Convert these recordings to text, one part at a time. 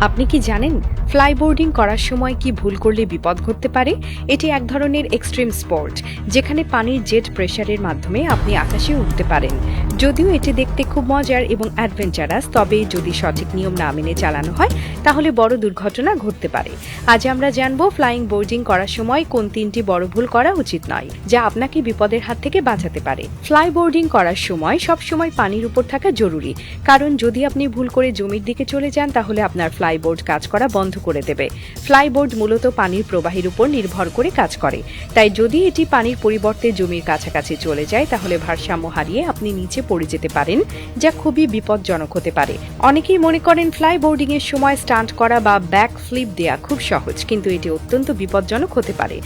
আপনি কি জানেন ফ্লাইবোর্ডিং করার সময় কি ভুল করলে বিপদ ঘটতে পারে? এটি এক ধরনের এক্সট্রিম স্পোর্ট যেখানে পানির জেট প্রেশারের মাধ্যমে আপনি আকাশে উঠতে পারেন। যদিও এটি দেখতে খুব মজার এবং অ্যাডভেঞ্চারাস তবে যদি সঠিক নিয়ম না মেনে চালানো হয়, তাহলে বড় দুর্ঘটনা ঘটতে পারে। আজ আমরা জানব ফ্লাইং বোর্ডিং করার সময় কোন তিনটি বড় ভুল করা উচিত নয়, যা আপনাকে বিপদের হাত থেকে বাঁচাতে পারে। ফ্লাই বোর্ডিং করার সময় সব সময় পানির উপর থাকা জরুরি, কারণ যদি আপনি ভুল করে জমির দিকে চলে যান, তাহলে আপনার ফ্লাইবোর্ড কাজ করা বন্ধ করে দেবে। ফ্লাইবোর্ড মূলত পানির প্রবাহের উপর নির্ভর করে কাজ করে। তাই যদি এটি পানির পরিবর্তে জমির কাছাকাছি চলে যায়, তাহলে ভারসাম্য হারিয়ে আপনি নিচে পড়ে যেতে পারেন, যা খুবই বিপজ্জনক হতে পারে। অনেকেই মনে করেন ফ্লাইবোর্ডিং এর সময় স্টান্ট করা বা ব্যাক ফ্লিপ দেয়া খুব সহজ, কিন্তু এটি অত্যন্ত বিপজ্জনক হতে পারে।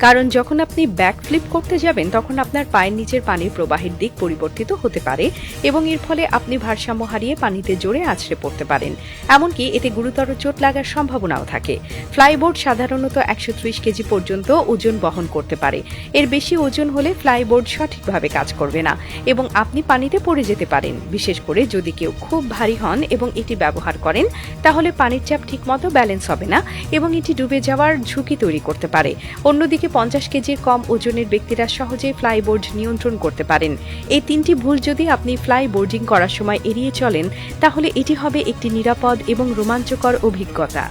কারণ যখন আপনি ব্যাক ফ্লিপ করতে যাবেন, তখন আপনার পায়ের নিচের পানির প্রবাহের দিক পরিবর্তিত হতে পারে এবং এর ফলে আপনি ভারসাম্য হারিয়ে পানিতে জোরে আছড়ে পড়তে পারেন। এমনকি এতে গুরুতর চোট লাগার সম্ভাবনাও থাকে। ফ্লাইবোর্ড সাধারণত একশো ত্রিশ কেজি পর্যন্ত ওজন বহন করতে পারে। এর বেশি ওজন হলে ফ্লাইবোর্ড সঠিকভাবে কাজ করবে না এবং আপনি পানিতে পড়ে যেতে পারেন। বিশেষ করে যদি কেউ খুব ভারী হন এবং এটি ব্যবহার করেন, তাহলে পানির চাপ ঠিকমতো ব্যালেন্স হবে না এবং এটি ডুবে যাওয়ার ঝুঁকি তৈরি করতে পারে। অন্যদিকে পঞ্চাশ কেজির কম ওজনের ব্যক্তিরা সহজেই ফ্লাইবোর্ড নিয়ন্ত্রণ করতে পারেন। এই তিনটি ভুল যদি আপনি ফ্লাই বোর্ডিং করার সময় এড়িয়ে চলেন, তাহলে এটি হবে একটি নিরাপদ এবং রোমাঞ্চকর অভিজ্ঞতা।